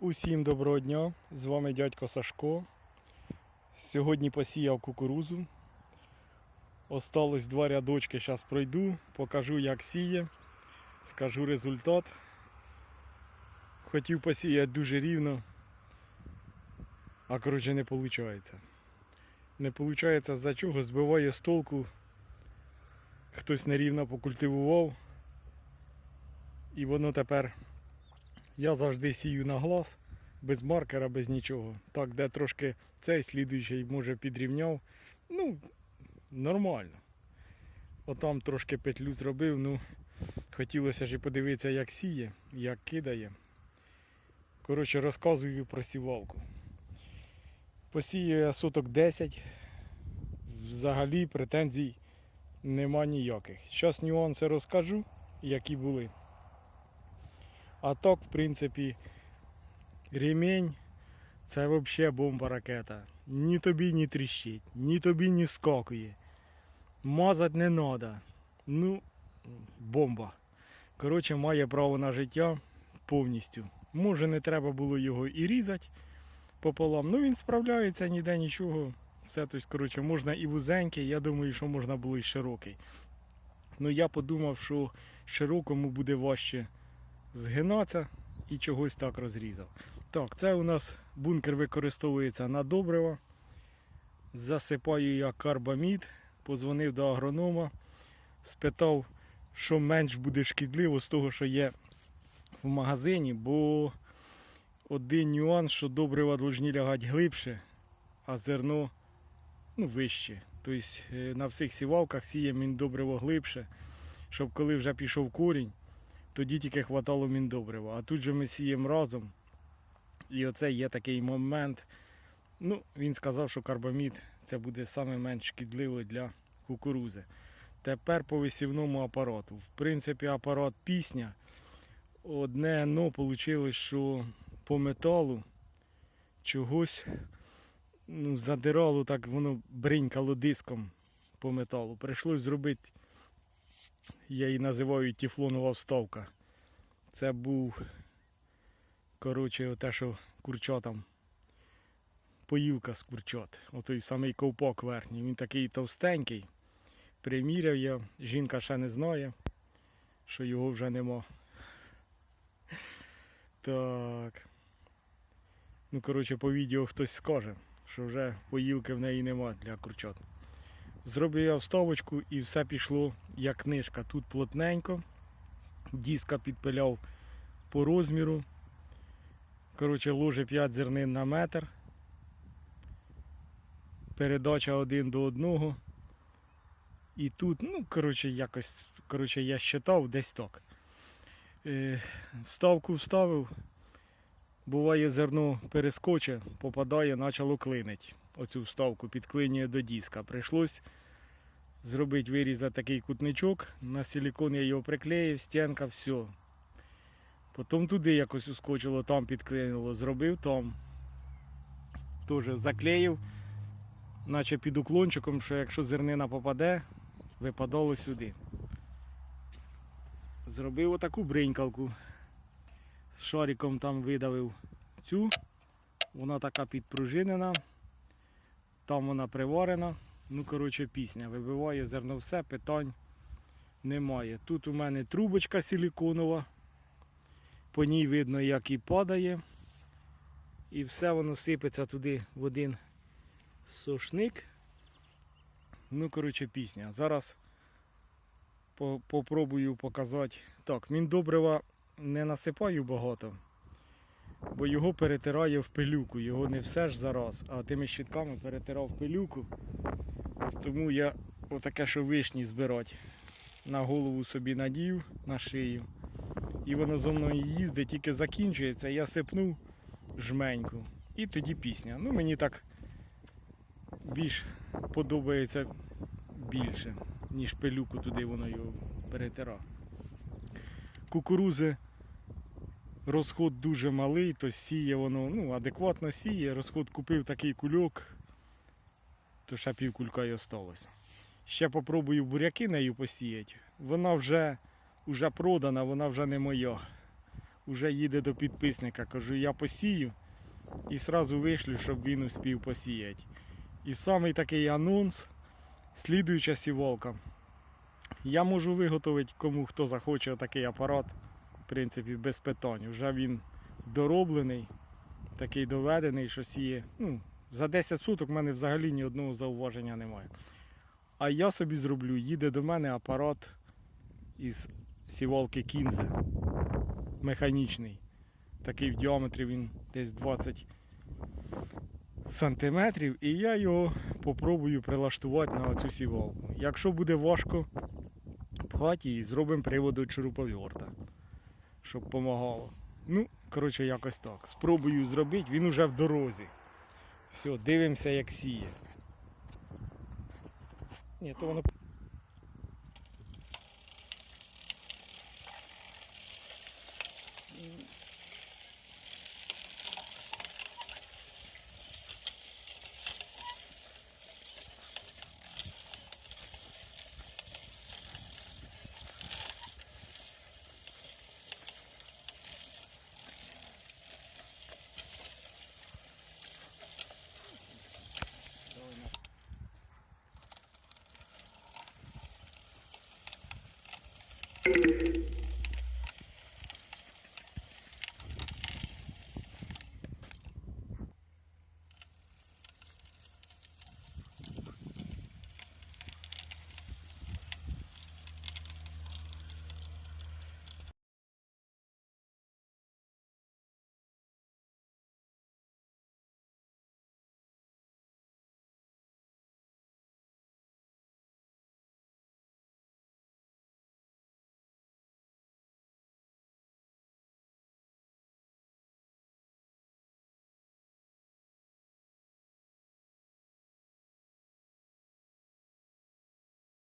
Усім доброго дня! З вами дядько Сашко. Сьогодні посіяв кукурузу. Осталось два рядочки, зараз пройду, покажу як сіє, скажу результат. Хотів посіяти дуже рівно, а коротше не виходить. Не виходить за чого, збиває з толку. Хтось нерівно покультивував. І воно тепер я завжди сію на глаз, без маркера, без нічого. Так, де трошки цей слідуючий може підрівняв. Ну, нормально. Отам трошки петлю зробив, ну хотілося ж і подивитися, як сіє, як кидає. Коротше, розказую про сівалку. Посію я соток 10. Взагалі претензій нема ніяких. Зараз нюанси розкажу, які були. А так, в принципі, ремень це взагалі бомба ракета. Ні тобі не тріщить, ні тобі не скакує. Мазати не треба. Ну, бомба. Коротше, має право на життя повністю. Може не треба було його і різати пополам. Ну він справляється, ніде нічого. Все, тобто, коротше, можна і вузенький, я думаю, що можна було і широкий. Ну я подумав, що широкому буде важче згинатися і чогось так розрізав. Так, це у нас бункер використовується на добрива. Засипаю я карбамід, позвонив до агронома, спитав, що менш буде шкідливо з того, що є в магазині, бо один нюанс, що добрива повинні лягати глибше, а зерно ну, вище. Тобто е, на всіх сівалках сіємо міндобриво глибше, щоб коли вже пішов корінь, тоді тільки хватало міндобрива. А тут же ми сіємо разом. І оце є такий момент. Ну, він сказав, що карбамід це буде саме менш шкідливо для кукурузи. Тепер по висівному апарату. В принципі, апарат пісня. Одне но вийшло, що по металу чогось ну, задирало, так воно бринькало диском по металу. Прийшлось зробити я її називаю тефлонова вставка. Це був, коротше, те, що курчатам. Поїлка з курчат. Отой самий ковпак верхній. Він такий товстенький. Приміряв я. Жінка ще не знає, що його вже нема. Так. Ну, коротше, по відео хтось скаже, що вже поїлки в неї нема для курчат. Зробив я вставочку і все пішло як книжка. Тут плотненько. Диска підпиляв по розміру. Коротше, ложе 5 зернин на метр. Передача один до одного. І тут, ну, коротше, якось, коротше, я считав десь так. Е, вставку вставив. Буває зерно перескоче, попадає, почало клинить. Оцю вставку підклинює до диска. Прийшлось зробити вирізати такий кутничок. На силікон я його приклеїв, стінка, все. Потім туди якось ускочило, там підклеїло, зробив там. Теж заклеїв, наче під уклончиком, що якщо зернина попаде, випадало сюди. Зробив отаку бринькалку. З шариком там видавив цю. Вона така підпружинена. Там вона приварена. Ну, коротше, пісня. Вибиває зерно все, питань немає. Тут у мене трубочка силіконова. По ній видно, як і падає. І все воно сипеться туди в один сошник. Ну, коротше, пісня. Зараз по- попробую показати. Так, міндобрива не насипаю багато, бо його перетирає в пилюку. Його не все ж зараз, а тими щітками перетирав пилюку. Тому я отаке, що вишні збирати, на голову собі надів, на шию. І воно зо мною їздить, тільки закінчується, я сипнув жменьку. І тоді пісня. Ну мені так більш подобається більше, ніж пилюку туди воно його перетира. Кукурузи розход дуже малий, то сіє воно ну, адекватно сіє. Розход купив такий кульок, то ще півкулька й осталось. Ще попробую буряки нею посіяти. Вона вже, вже продана, вона вже не моя. вже їде до підписника. Кажу, я посію і сразу вишлю, щоб він успів посіяти. І самий такий анонс, слідуюча сівалка. Я можу виготовити кому хто захоче такий апарат, в принципі, без питань. Вже він дороблений, такий доведений, що сіє. Ну, за 10 суток в мене взагалі ні одного зауваження немає. А я собі зроблю, їде до мене апарат із сівалки Кінзе. Механічний. Такий в діаметрі він десь 20 сантиметрів. І я його попробую прилаштувати на цю сівалку. Якщо буде важко пхати її, зробимо приводу шуруповерта, щоб допомагало. Ну, коротше, якось так. Спробую зробити, він уже в дорозі. Все, дивимося, як сіє. Ні, то воно